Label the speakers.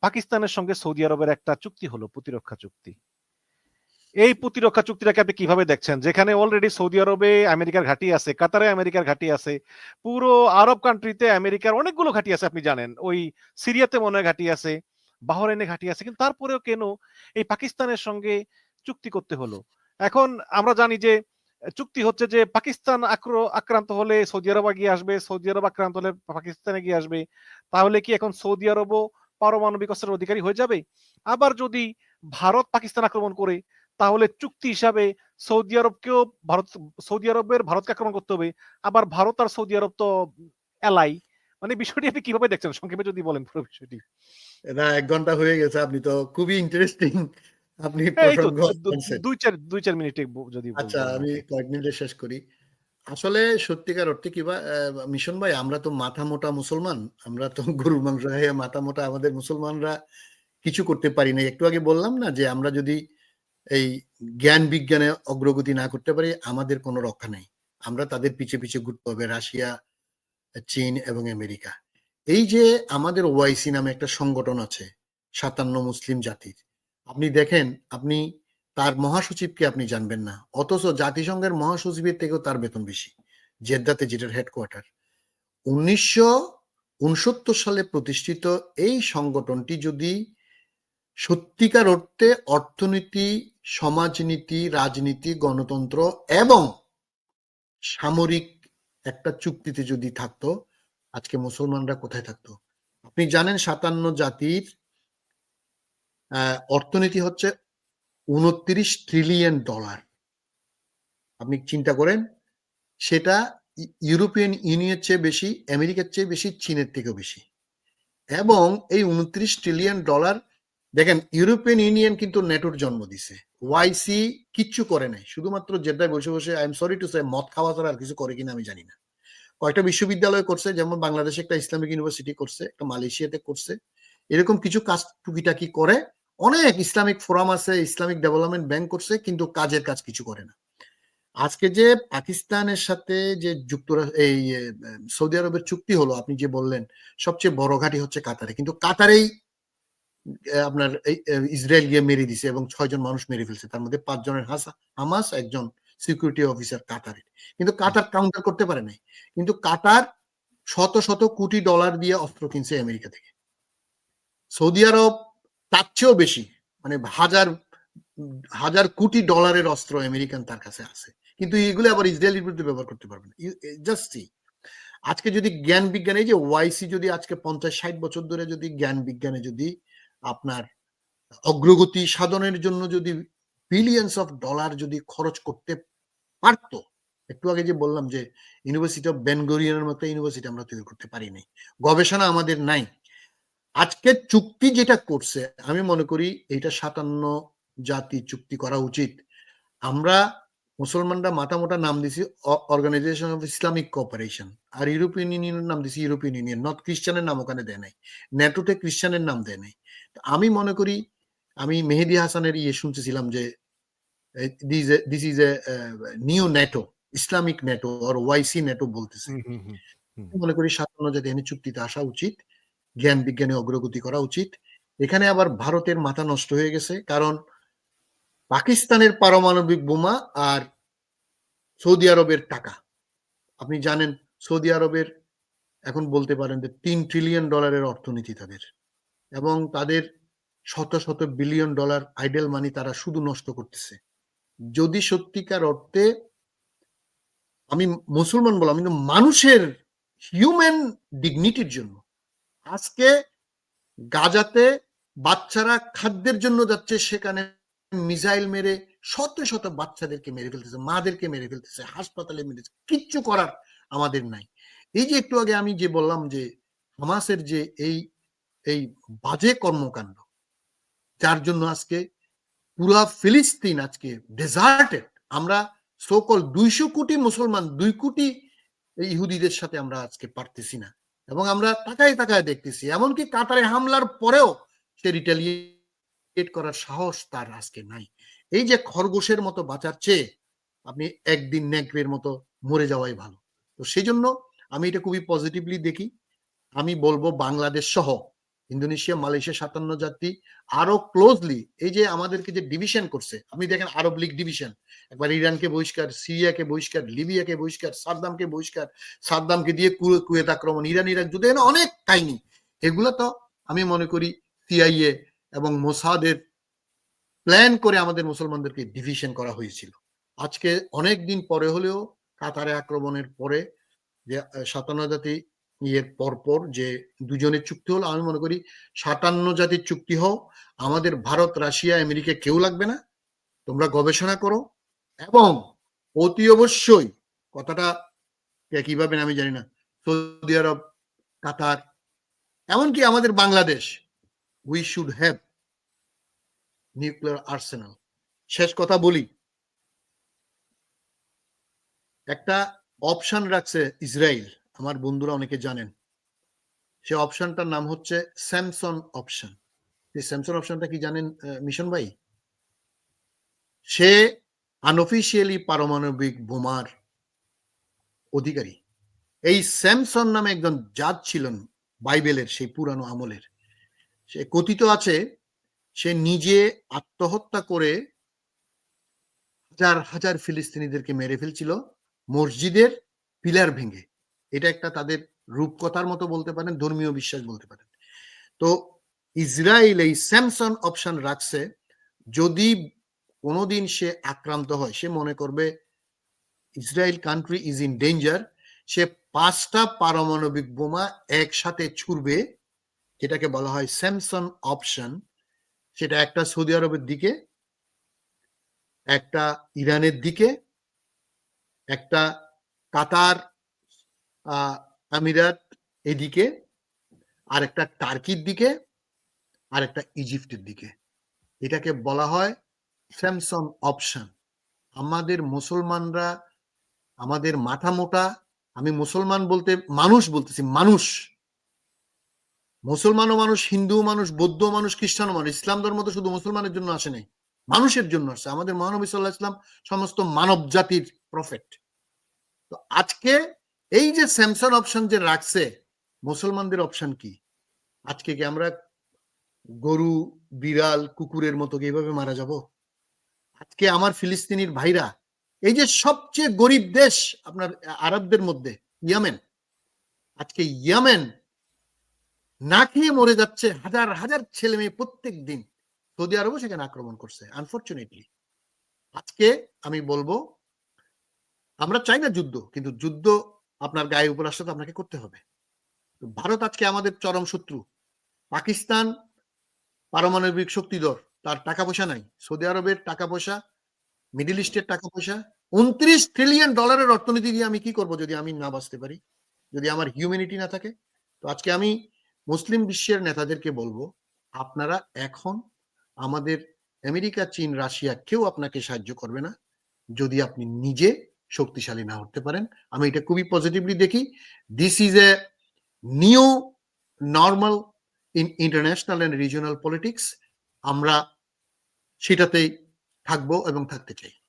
Speaker 1: পাকিস্তানের সঙ্গে সৌদি আরবের একটা চুক্তি হলো, প্রতিরক্ষা চুক্তি। এই প্রতিরক্ষা চুক্তিটাকে আপনি কীভাবে দেখছেন? যেখানে অলরেডি সৌদি আরবে আমেরিকার ঘাঁটি আছে, কাতারে আমেরিকার ঘাঁটি আছে, পুরো আরব কান্ট্রিতে আমেরিকার অনেকগুলো ঘাঁটি আছে, আপনি জানেন। ওই সিরিয়াতে মনে হয় ঘাঁটি আছে, বাহরাইনে ঘাঁটি আছে, কিন্তু তারপরেও কেন এই পাকিস্তানের সঙ্গে চুক্তি করতে হলো? এখন আমরা জানি যে চুক্তি হচ্ছে যে পাকিস্তান আক্র- আক্রান্ত হলে সৌদি আরব গিয়ে আসবে, সৌদি আরব আক্রান্ত হলে পাকিস্তানে গিয়ে আসবে। তাহলে কি এখন সৌদি আরবও পারমাণবিক অস্ত্রের অধিকারী হয়ে যাবে। আবার যদি ভারত পাকিস্তান আক্রমণ করে তাহলে চুক্তি হিসাবে সৌদি আরবকেও ভারত সৌদি আরবের ভারতকে আক্রমণ করতে হবে। আবার ভারত আর সৌদি আরব তো এলাই মানে বিষয়টি আপনি কীভাবে দেখছেন? সংক্ষেপে যদি বলেন পুরো বিষয়টি।
Speaker 2: না এক ঘণ্টা হয়ে গেছে আপনি তো খুবই ইন্টারেস্টিং আপনি।
Speaker 1: দুই চার দুই চার মিনিটে যদি
Speaker 2: আচ্ছা আমি কয়েক মিনিটে শেষ করি। আসলে সত্যিকার অর্থে কি বা মিশন ভাই, আমরা তো মাথা মোটা মুসলমান। আমরা তো গরুর মাংস খাইয়ে মাথা মোটা আমাদের মুসলমানরা কিছু করতে পারি না একটু আগে বললাম না যে, আমরা যদি এই জ্ঞান বিজ্ঞানে অগ্রগতি না করতে পারি, আমাদের কোনো রক্ষা নেই। আমরা তাদের পিছে পিছে ঘুরতে হবে, রাশিয়া, চীন এবং আমেরিকা। এই যে আমাদের ওয়াইসি নামে একটা সংগঠন আছে, সাতান্ন মুসলিম জাতির। আপনি দেখেন, আপনি তার মহাসচিবকে আপনি জানবেন না। অথচ জাতিসংঘের মহাসচিবের থেকেও তার বেতন বেশি, জেদ্দাতে, যেটার হেডকোয়ার্টার উনিশশো উনসত্তর সালে প্রতিষ্ঠিত এই সংগঠনটি যদি সত্যিকার অর্থে অর্থনীতি, সমাজনীতি, রাজনীতি, গণতন্ত্র এবং সামরিক একটা চুক্তিতে যদি থাকতো, আজকে মুসলমানরা কোথায় থাকতো? আপনি জানেন সাতান্ন জাতির অর্থনীতি হচ্ছে উনত্রিশ ট্রিলিয়ন ডলার আপনি চিন্তা করেন, সেটা ইউরোপিয়ান ইউনিয়নের চেয়ে বেশি, আমেরিকার চেয়ে বেশি, চীনের থেকেও বেশি। এবং এই উনত্রিশ ট্রিলিয়ন ডলার দেখেন, ইউরোপিয়ান ইউনিয়ন কিন্তু নেটোর জন্ম দিছে। ওয়াইসি কিচ্ছু করে নাই। শুধুমাত্র জেদ্দায় বসে বসে I am sorry to say মদ খাওয়া ছাড়া আর কিছু করে কিনা আমি জানি না। কয়েকটা বিশ্ববিদ্যালয় করছে, যেমন বাংলাদেশে একটা ইসলামিক ইউনিভার্সিটি করছে, একটা মালয়েশিয়াতে করছে। এরকম কিছু কাজ টুকিটাকি করে অনেক ইসলামিক ফোরাম আছে, ইসলামিক ডেভেলপমেন্ট ব্যাংক করছে, কিন্তু কাজের কাজ কিছু করে না। আজকে যে পাকিস্তানের সাথে যে যুক্তরাষ্ট্র, এই সৌদি আরবের চুক্তি হলো, আপনি যে বললেন, সবচেয়ে বড় ঘাঁটি হচ্ছে কাতারে। কিন্তু কাতারেই আপনার ইসরায়েল গিয়ে মেরে দিছে এবং ছয়জন মানুষ মেরে ফেলছে। তার মধ্যে পাঁচজনের হাসা, হামাস, একজন সিকিউরিটি অফিসার কাতারের। কিন্তু কাতার কাউন্টার করতে পারে নাই। কিন্তু কাতার শত শত কোটি ডলার দিয়ে অস্ত্র কিনছে আমেরিকা থেকে। সৌদি আরব তার চেয়েও বেশি। মানে হাজার হাজার কোটি ডলারের অস্ত্র আমেরিকান তার কাছে আছে। কিন্তু এগুলো আবার ইসরায়েলের বিরুদ্ধে ব্যবহার করতে পারবে না। জাস্ট আজকে যদি জ্ঞান বিজ্ঞানে যে ওয়াইসি যদি আজকে পঞ্চাশ, ষাট বছর ধরে যদি জ্ঞান বিজ্ঞানে যদি আপনার অগ্রগতি সাধনের জন্য যদি বিলিয়ন্স অফ ডলার যদি খরচ করতে পারতো, একটু আগে যে বললাম যে ইউনিভার্সিটি অফ বেনগোরিয়ানের মতো ইউনিভার্সিটি আমরা তৈরি করতে পারিনি। গবেষণা আমাদের নাই। আজকে চুক্তি যেটা করছে আমি মনে করি এটা সাতান্ন জাতি চুক্তি করা উচিত। আমরা মুসলমানরা মাথা মোটা নাম দিছি অর্গানাইজেশন অফ ইসলামিক কোঅপারেশন আর ইউরোপিয়ান ইউনিয়নের নাম দিছি ইউরোপিয়ান ইউনিয়ন নর্থ খ্রিস্টানের নাম ওখানে দেয় নাই ন্যাটোতে খ্রিস্টানের নাম দেয় নাই। আমি মনে করি আমি মেহেদি হাসানের ইয়ে শুনতেছিলাম যে this is a new NATO Islamic NATO R OIC NATO বলতেছে। মনে করি সাতান্ন জাতি এনে চুক্তিতে আসা উচিত। জ্ঞান বিজ্ঞানে অগ্রগতি করা উচিত। এখানে আবার ভারতের মাথা নষ্ট হয়ে গেছে, কারণ পাকিস্তানের পারমাণবিক বোমা আর সৌদি আরবের টাকা। আপনি জানেন, সৌদি আরবের এখন বলতে পারেন যে তিন ট্রিলিয়ন ডলারের অর্থনীতি তাদের এবং তাদের শত শত বিলিয়ন ডলার আইডেল মানি তারা শুধু নষ্ট করতেছে। যদি সত্যিকার অর্থে আমি মুসলমান বললাম, কিন্তু মানুষের হিউম্যান ডিগনিটির জন্য আজকে গাজাতে বাচ্চারা খাদ্যের জন্য যাচ্ছে, সেখানে মিসাইল মেরে শত শত বাচ্চাদেরকে মেরে ফেলতেছে, মাদেরকে মেরে ফেলতেছে, হাসপাতালে মেরেছে কিচ্ছু করার আমাদের নাই। এই যে একটু আগে আমি যে বললাম যে হামাসের যে এই এই বাজে কর্মকাণ্ড, যার জন্য আজকে পুরা ফিলিস্তিন আজকে ডেজার্টেড আমরা সকল দুইশো কোটি মুসলমান, দুই কোটি ইহুদিদের সাথে আমরা আজকে পারতেছি না। এবং আমরা তাকায় তাকায় দেখতেছি, এমনকি কাতারে হামলার পরেও সে রিটালিয়েট করার সাহস তার আজকে নাই। এই যে খরগোশের মতো বাঁচার চেয়ে আপনি একদিন নেকড়ের মতো মরে যাওয়াই ভালো। তো সেই জন্য আমি এটা খুবই পজিটিভলি দেখি। আমি বলব বাংলাদেশ সহ ইন্দোনেশিয়া, মালয়েশিয়া সাতান্ন জাতি আরও ক্লোজলি এই যে আমাদেরকে যে ডিভিশন করছে, আপনি দেখেন আরব লীগ ডিভিশন একবার ইরানকে বহিষ্কার, সিরিয়াকে বহিষ্কার, লিবিয়াকে বহিষ্কার, সাদ্দামকে বহিষ্কার, সাদ্দামকে দিয়ে কুয়ে- কুয়েত আক্রমণ, ইরান, ইরাক যুদ্ধ, এখানে অনেক কাহিনী। এগুলো তো আমি মনে করি সিআইএ এবং মোসাদের প্ল্যান করে আমাদের মুসলমানদেরকে ডিভিশন করা হয়েছিল। আজকে অনেক দিন পরে হলেও কাতারে আক্রমণের পরে যে সাতান্ন জাতি ইয়ের পরপর যে দুজনের চুক্তি হলো, আমি মনে করি সাতান্ন জাতির চুক্তি হোক আমাদের ভারত, রাশিয়া, আমেরিকা কেউ লাগবে না। তোমরা গবেষণা করো এবং অতি অবশ্যই কথাটা কীভাবে আমি জানি না, সৌদি আরব, কাতার, এমনকি আমাদের Bangladesh we should have nuclear arsenal শেষ কথা বলি। একটা অপশন রাখছে ইসরায়েল। আমার বন্ধুরা অনেকে জানেন। সে অপশনটার নাম হচ্ছে স্যামসন অপশন এই স্যামসন অপশনটা কি জানেন মিশন ভাই? সে আনঅফিসিয়ালি পারমাণবিক বোমার অধিকারী। এই স্যামসন নামে একজন জাত ছিলেন বাইবেলের, সেই পুরানো আমলের। সে কথিত আছে, সে নিজে আত্মহত্যা করে হাজার হাজার ফিলিস্তিনিদেরকে মেরে ফেলছিল। মসজিদের পিলার ভেঙে। এটা একটা তাদের রূপকথার মতো বলতে পারেন, ধর্মীয় বিশ্বাস বলতে পারেন। তো ইসরায়েল এই স্যামসন অপশন রাখছে, যদি কোনোদিন সে আক্রান্ত হয়, সে মনে করবে Israel country is in danger সে পাঁচটা পারমাণবিক বোমা একসাথে ছুড়বে, যেটাকে বলা হয় স্যামসন অপশন। সেটা একটা সৌদি আরবের দিকে, একটা ইরানের দিকে, একটা কাতার আমিরাত এদিকে আর একটা টার্কির দিকে আর একটা ইজিপ্টের দিকে। এটাকে বলা হয় স্যামসং অপশন। আমাদের মুসলমানরা, আমাদের মাথা মোটা, আমি মুসলমান বলতে মানুষ বলতেছি, মানুষ। মুসলমানও মানুষ হিন্দু মানুষ বৌদ্ধ মানুষ, খ্রিস্টানও মানুষ। ইসলাম ধর্ম তো শুধু মুসলমানের জন্য আসে নাই, মানুষের জন্য আসছে আমাদের মহানবী সাল্লাহ ইসলাম সমস্ত মানব জাতির প্রফেট তো আজকে এই যে স্যামসং অপশন যে রাখছে, মুসলমানদের অপশন কি? আজকে কি আমরা গরু, বিড়াল, কুকুরের মতো এইভাবে মারা যাব? আজকে আমার ফিলিস্তিনির ভাইরা, এই যে সবচেয়ে গরিব দেশ আপনার আরবদের মধ্যে, ইয়ামেন, আজকে ইয়ামেন না খেয়ে মরে যাচ্ছে, হাজার হাজার ছেলে মেয়ে প্রত্যেক দিন সৌদি আরবও সেখানে আক্রমণ করছে আনফর্চুনেটলি আজকে আমি বলব, আমরা চাই না যুদ্ধ, কিন্তু যুদ্ধ আপনার গায়ে উপর আসলে তো আপনাকে করতে হবে। ভারত আজকে আমাদের চরম শত্রু। পাকিস্তান পারমাণবিক শক্তিধর তার টাকা পয়সা নাই। সৌদি আরবের টাকা পয়সা মিডিল ইস্টের টাকা পয়সা উনত্রিশ ট্রিলিয়ন ডলারের অর্থনীতি দিয়ে আমি কি করব যদি আমি না বাঁচতে পারি? যদি আমার হিউম্যানিটি না থাকে? তো আজকে আমি মুসলিম বিশ্বের নেতাদেরকে বলব, আপনারা এখন আমাদের আমেরিকা, চীন, রাশিয়া কেউ আপনাকে সাহায্য করবে না। যদি আপনি নিজে শক্তিশালী না হতে পারেন। আমি এটা খুবই পজিটিভলি দেখি। This is a new normal in international and regional politics আমরা সেটাতেই থাকব এবং থাকতে চাই।